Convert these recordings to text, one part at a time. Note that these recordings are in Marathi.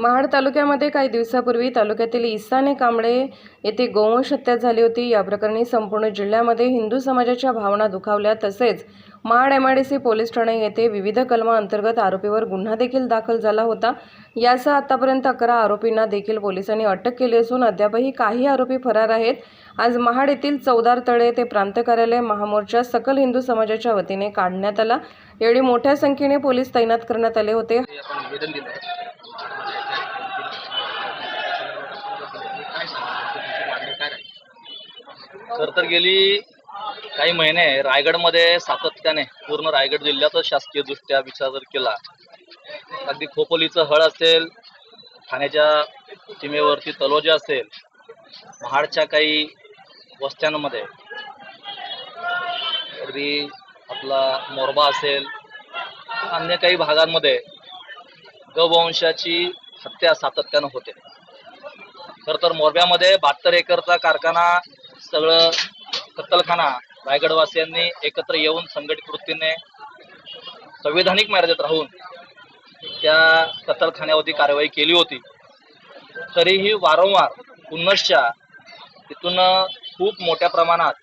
महाड तालुक्यामध्ये काही दिवसापूर्वी तालुक्यातील इसाने कांबळे येथे गोवंश हत्या झाली होती. या प्रकरणी संपूर्ण जिल्ह्यामध्ये हिंदू समाजाच्या भावना दुखावल्या. तसेच Mahad M R D C police Thane येथे विविध कलमाअंतर्गत आरोपीवर गुन्हा देखील दाखल झाला होता. यासह आतापर्यंत अकरा आरोपींना देखील पोलिसांनी अटक केली असून अद्यापही काही आरोपी फरार आहेत. आज महाड येथील चौदार तळे ते प्रांत कार्यालय महामोर्चा सकल हिंदू समाजाच्या वतीने काढण्यात आला. यावेळी मोठ्या संख्येने पोलीस तैनात करण्यात आले होते. खर तर गेली काही महिने रायगडमध्ये सातत्याने पूर्ण रायगड जिल्ह्याचा शासकीय दृष्ट्या विचार जर केला अगदी खोपोलीचं हळ असेल ठाण्याच्या सीमेवरती तलोजा असेल महाडच्या काही वस्त्यांमध्ये अगदी आपला मोरबा असेल अन्य काही भागांमध्ये गवंशाची हत्या सातत्यानं होते. खर तर मोरब्यामध्ये बहात्तर एकरचा कारखाना सगळं कत्तलखाना रायगडवासियांनी एकत्र येऊन संघटित वृत्तीने संविधानिक मर्यादेत राहून त्या कत्तलखान्यावरती कारवाई केली होती. तरीही वारंवार पुनश्च तिथून खूप मोठ्या प्रमाणात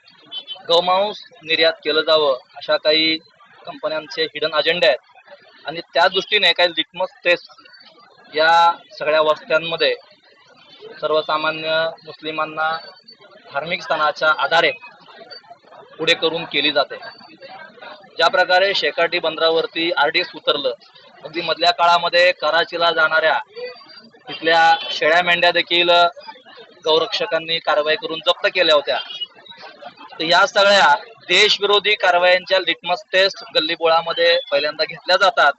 गौमांस निर्यात केलं जावं अशा काही कंपन्यांचे हिडन अजेंडे आहेत. आणि त्या दृष्टीने काही लिटमस टेस्ट या सगळ्या वस्त्यांमध्ये सर्वसामान्य मुस्लिमांना धार्मिक स्थानाच्या आधारे पुढे करून केली जाते. ज्या प्रकारे शेकाटी बंदरावरती आर डी एस उतरलं अगदी मधल्या काळामध्ये कराचीला जाणाऱ्या तिथल्या शेळ्या मेंढ्या देखील गौरक्षकांनी कारवाई करून जप्त केल्या होत्या. तर या सगळ्या देशविरोधी कारवायांच्या लिटमस टेस्ट गल्लीबोळामध्ये पहिल्यांदा घेतल्या जातात.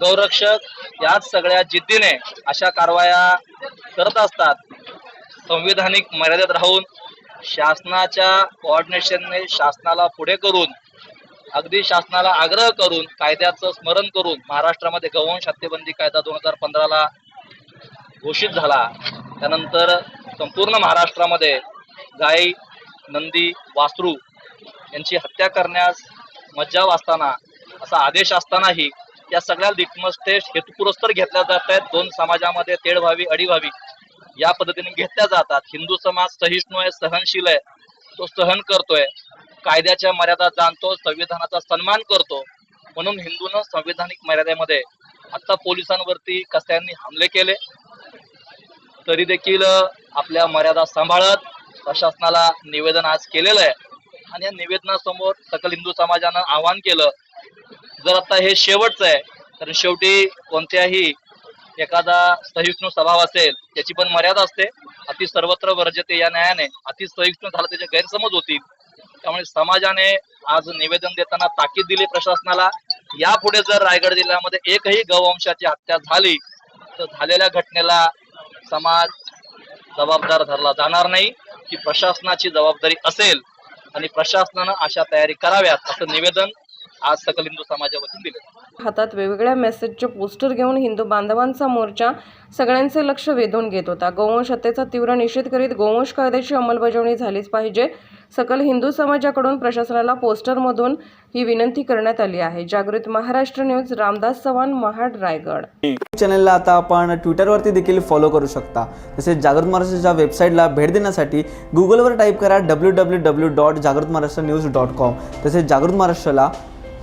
गौरक्षक याच सगळ्या जिद्दीने अशा कारवाया करत असतात. संविधानिक मर्यादेत राहून शासनाच्या कोऑर्डिनेशनने शासनाला पुढे करून अगदी शासनाला आग्रह करून कायद्याचं स्मरण करून महाराष्ट्रामध्ये गौवंश हत्येबंदी कायदा दोन हजार पंधराला घोषित झाला. त्यानंतर संपूर्ण महाराष्ट्रामध्ये गाई नंदी वासरू यांची हत्या करण्यास मज्जाव असताना असा आदेश असतानाही या सगळ्या लिटमस टेस्ट हेतुपुरस्तर घेतल्या जात आहेत. दोन समाजामध्ये तेढ व्हावी अडी व्हावी या पद्धतीने घेतल्या जातात. हिंदू समाज सहिष्णू आहे सहनशील आहे तो सहन करतोय. कायद्याच्या मर्यादा जाणतो संविधानाचा सन्मान करतो. म्हणून हिंदूनं संविधानिक मर्यादेमध्ये आता पोलिसांवरती कसायांनी हमले केले तरी देखील आपल्या मर्यादा सांभाळत प्रशासनाला निवेदन आज केलेलं आहे. आणि या निवेदनासमोर सकल हिंदू समाजानं आवाहन केलं जर आता हे शेवटचं आहे तर शेवटी कोणत्याही एखादा सहिष्णू स्वभाव असेल त्याची पण मर्यादा असते. अति सर्वत्र वर्जते या न्यायाने. अति सहिष्णू झालं त्याचे गैरसमज होतील. त्यामुळे समाजाने आज निवेदन देताना ताकीद दिली प्रशासनाला. यापुढे जर रायगड जिल्ह्यामध्ये एकही गौवंशाची हत्या झाली तर झालेल्या घटनेला समाज जबाबदार धरला जाणार नाही. ही प्रशासनाची जबाबदारी असेल आणि प्रशासनानं अशा तयारी कराव्यात असं निवेदन आज सकल हिंदू समाजा वतीने दिलं. हातात वेगवेगळ्या मेसेजचे पोस्टर घेऊन हिंदू बांधवांचा मोर्चा सगळ्यांचे लक्ष वेधून घेत होता. गोवंश हत्येचा तीव्र निषेध करीत गोवंश कायद्याची अंमलबजावणी झालीच पाहिजे. सकल हिंदू समाजाकडून प्रशासनाला पोस्टरमधून ही विनंती करण्यात आली आहे. जागृत महाराष्ट्र न्यूज रामदास चव्हाण महाड रायगड. चॅनलला आता आपण ट्विटरवरती देखील फॉलो करू शकता. तसेच जागृत महाराष्ट्राच्या वेबसाईटला भेट देण्यासाठी गुगलवर टाईप करा डब्ल्यू डब्ल्यू डब्ल्यू डॉट जागृत महाराष्ट्र न्यूज डॉट कॉम तसेच जागृत महाराष्ट्राला